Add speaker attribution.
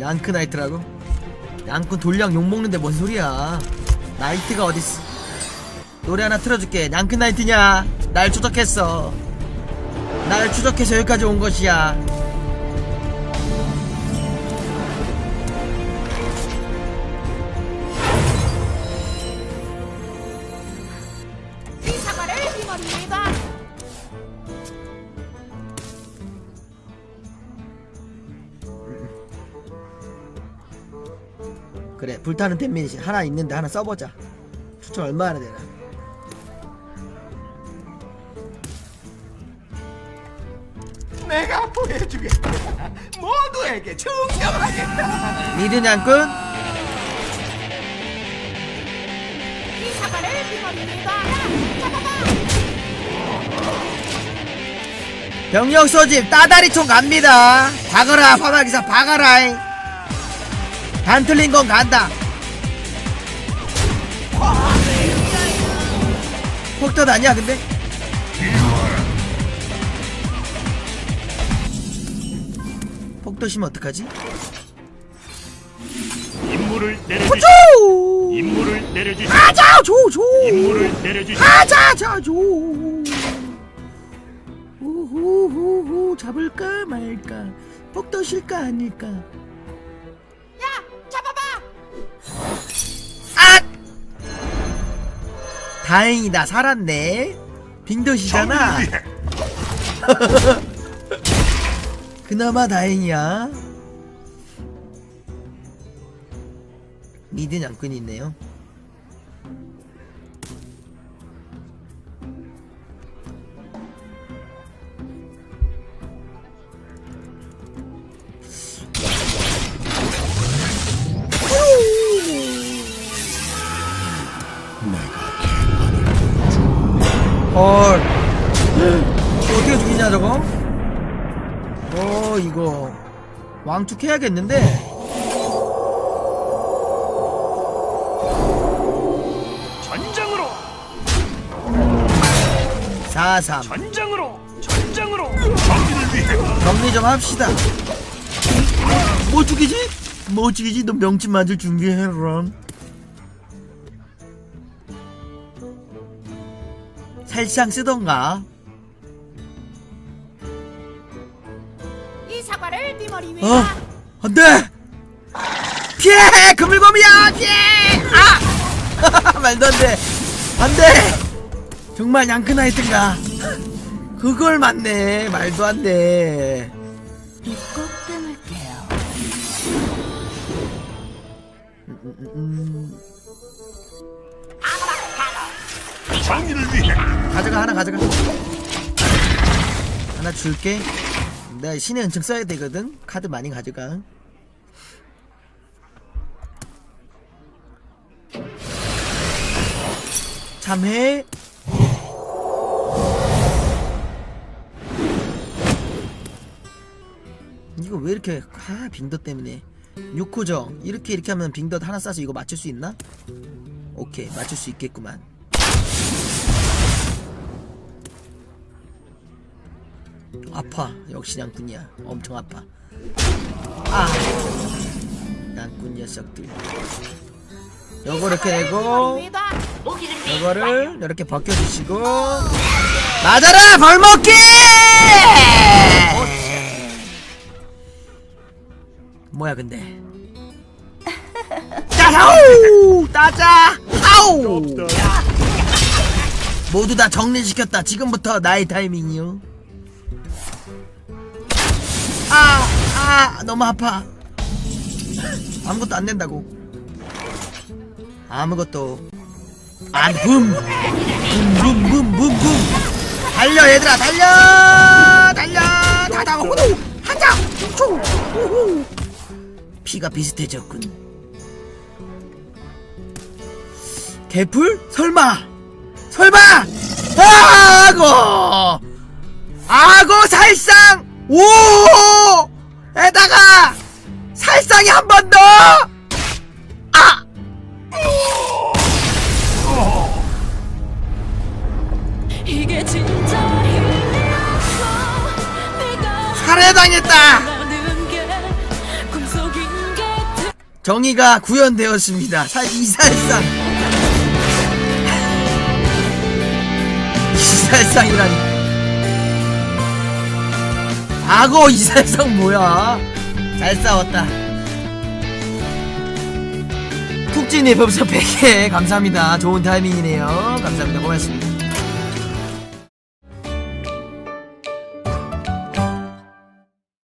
Speaker 1: 양크 나이트라고? 양꾼 돌량 욕먹는데 뭔 소리야? 나이트가 어딨어? 노래 하나 틀어줄게. 양크 나이트냐? 날 추적했어. 날 추적해서 여기까지 온 것이야.
Speaker 2: 이 사과를 휘머립니다.
Speaker 1: 그래 불타는 템민이 하나 있는데 하나 써보자 추천 얼마나 되나
Speaker 3: 내가 보여주겠다. 모두에게
Speaker 2: 이 사과를 휘머립니다. 잡아봐.
Speaker 1: 병력 소집 따다리총 갑니다 박아라 파마기사 박아라 단 틀린 건 간다. 폭탄 아니야 근데? 폭도시면 어떡하지?
Speaker 4: 임무를 내려주시
Speaker 1: 조!
Speaker 4: 임무를 내려주시
Speaker 1: 가자 조조!
Speaker 4: 임무를 내려주시
Speaker 1: 가자 자조! 후후후후 잡을까 말까. 폭도실까 아닐까 다행이다 살았네. 빙덧이잖아. 그나마 다행이야. 미든 양꾼이 있네요 헐. 어떻게 죽이냐 저거? 어 이거. 왕툭 해야겠는데?
Speaker 4: 전장으로.
Speaker 1: 4-3
Speaker 4: 전장으로. 전장으로.
Speaker 3: 정의를 위해.
Speaker 1: 정리 좀 합시다. 뭐 죽이지? 뭐 죽이지? 너 명치 맞을 준비해라 살상 쓰던가.
Speaker 2: 이 사과를 휘머립니다.
Speaker 1: 어? 안돼 피해! 그물검이야! 피해! 아! 말도 안 돼. 안 돼! 정말 양크나이트인가. 그걸 맞네. 말도 안돼.
Speaker 2: 꼭 끊을게요.
Speaker 3: 정의를 위해.
Speaker 1: 가져가 하나 가져가. 하나 줄게. 내가 신의 은총 써야 되거든. 카드 많이 가져가. 참해. 이거 왜 이렇게 아 빙덧 때문에. 6호죠 이렇게 이렇게 하면 빙덧 하나 싸서 이거 맞출 수 있나? 오케이. 맞출 수 있겠구만 아파. 역시 양꾼이야. 엄청 아파. 아! 양꾼 녀석들. 요거 이렇게 내고. 요거를 이렇게 벗겨주시고. 맞아라! 벌먹기! 뭐야 근데? 따하우 따자! 하우 모두 다 정리시켰다. 지금부터 나의 타이밍이요 아, 아, 너무 아파. 아무것도 안 된다고. 아무것도. 안, 붐. 붐, 붐, 붐, 붐, 붐. 달려, 얘들아, 달려! 달려! 다다, 호두! 하자! 초! 우후! 피가 비슷해졌군. 개풀? 설마! 설마! 아고! 아고 살상! 오! 에다가 살상이 한 번 더! 아!
Speaker 5: 이게 진짜
Speaker 1: 살해당했다! 정의가 구현되었습니다. 사, 이살상. 이살상이라니. 악어 이살상 뭐야? 잘 싸웠다. 푹진이 별풍선 100개 감사합니다. 좋은 타이밍이네요. 감사합니다. 고맙습니다.